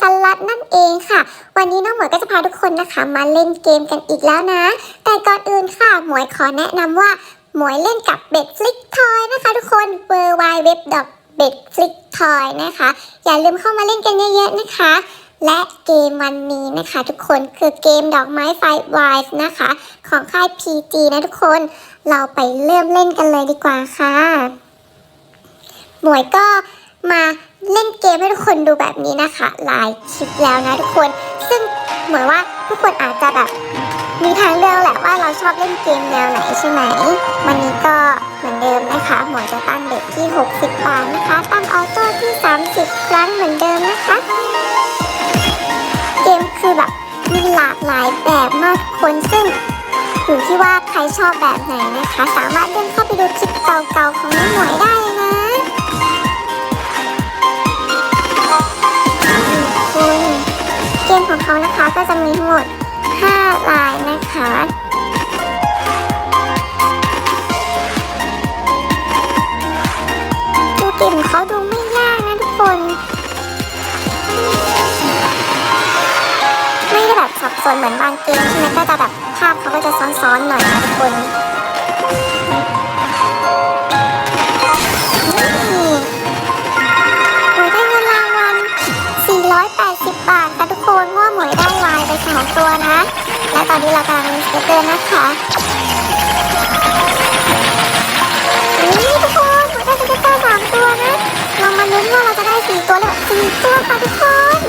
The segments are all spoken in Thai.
สลัดนั่นเองค่ะ วันนี้น้องหมวยก็จะพาทุกคนนะคะ มาเล่นเกมกันอีกแล้วนะ แต่ก่อนอื่นค่ะ หมวยขอแนะนำว่า หมวยเล่นกับเบ็ดฟลิกทอยนะคะ ทุกคน w w w b e t f l i c k t o y นะคะ อย่าลืมเข้ามาเล่นกันเยอะๆนะคะ และเกมวันนี้นะคะ ทุกคนคือเกมดอกไม้ไฟวายนะคะ ของค่าย PG นะทุกคน เราไปเริ่มเล่นกันเลยดีกว่าค่ะ หมวยก็มา เล่นเกมให้ทุกคนดูแบบนี้นะคะหลายคลิปแล้วนะทุกคน ซึ่งเหมวยว่าทุกคนอาจจะแบบมีทางเลือกแหละว่าเราชอบเล่นเกมแนวไหนใช่ไหม วันนี้ก็เหมือนเดิมนะคะหมวยจะตั้งเด็กที่ 60บาทนะคะ ตั้งออโต้ที่ 30 ครั้งเหมือนเดิมนะคะ เกมคือแบบมีหลากหลายแบบมากคนซึ่งอยู่ที่ว่าใครชอบแบบไหนนะคะ สามารถเลื่นเข้าไปดูคลิปเก่าๆของน้องหมวยได้นะ ของเขานะคะก็จะมีทั้งหมด 5 ลายนะคะดูเกมของเขาดูไม่ยากนะทุกคน ไม่ได้แบบสับสนเหมือนบางเกมใช่ไหมก็จะแบบภาพเขาก็จะซ้อนๆหน่อยนะทุกคน อนนี้เรากำลังสเก็ตอร์นะคะนี่ทุกคนหมวยได้สเก็ตอร์สามตัวนะลองมาลุ้นว่าเราจะได้สี่ตัวหรือเล่าสี่ตัวค่ะทุกคน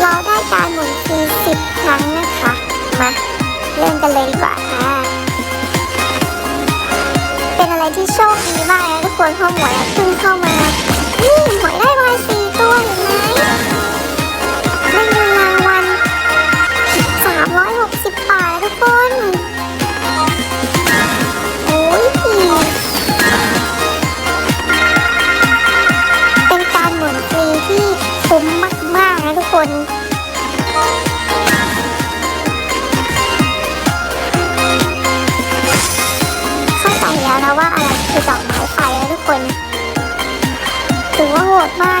เราได้การหมุนฟรีสิบครั้งนะคะ มาเริ่มกันเลยดีกว่าค่ะ เป็นอะไรที่โชคดีมากนะทุกคนเพราะหวยเพิ่งเข้ามา นี่หวยได้ มาก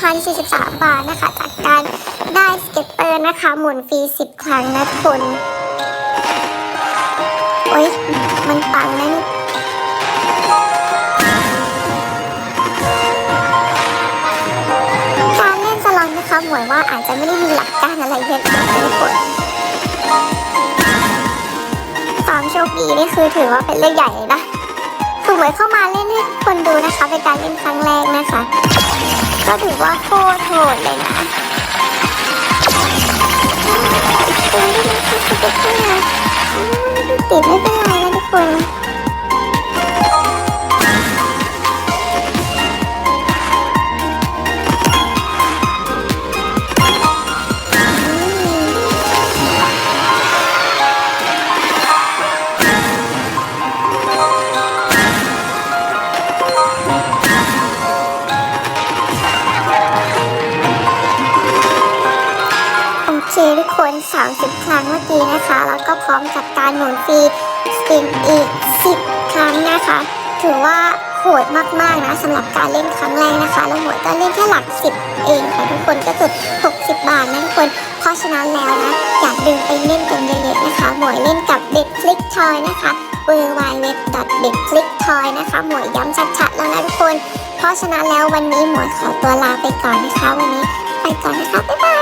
2,043 บาทนะคะ จากการได้สเก็ตเตอร์นะคะ หมุนฟรี 10 ครั้งนะทุกคนโอ๊ย มันปังนะนี่การเล่นสลอตนะคะหมวยว่าอาจจะไม่ได้มีหลักการอะไรเยอะนะทุกคนความโชคดีนี่คือถือว่าเป็นเรื่องใหญ่เลยนะคือเหมือนเข้ามาเล่นให้คนดูนะคะ เป็นการเล่นครั้งแรกนะคะ ก็ถือว่าโคตรโหดเลยนะติดไม่เป็น 30 ครั้งเมื่อกี้นะคะ แล้วก็พร้อมกับการหมุนฟรีสปินอีก 10 ครั้งนะคะ ถือว่าโหดมากๆนะสำหรับการเล่นครั้งแรกนะคะ แล้วหมวยก็เล่นแค่หลัก 10 เองค่ะทุกคนก็คือ60 บาทนะทุกคน เพราะฉะนั้นแล้วนะอยากดึงไปเล่นกันเยอะๆนะคะหมวยเล่นกับเด็กฟลิกทอยนะคะ w w w b e t f l i c k t o y นะคะหมวยย้ำชัดๆแล้วนะทุกคน เพราะฉะนั้นแล้ววันนี้หมวยขอตัวลาไปก่อนนะคะวันนี้ไปก่อนนะคะบ๊ายบาย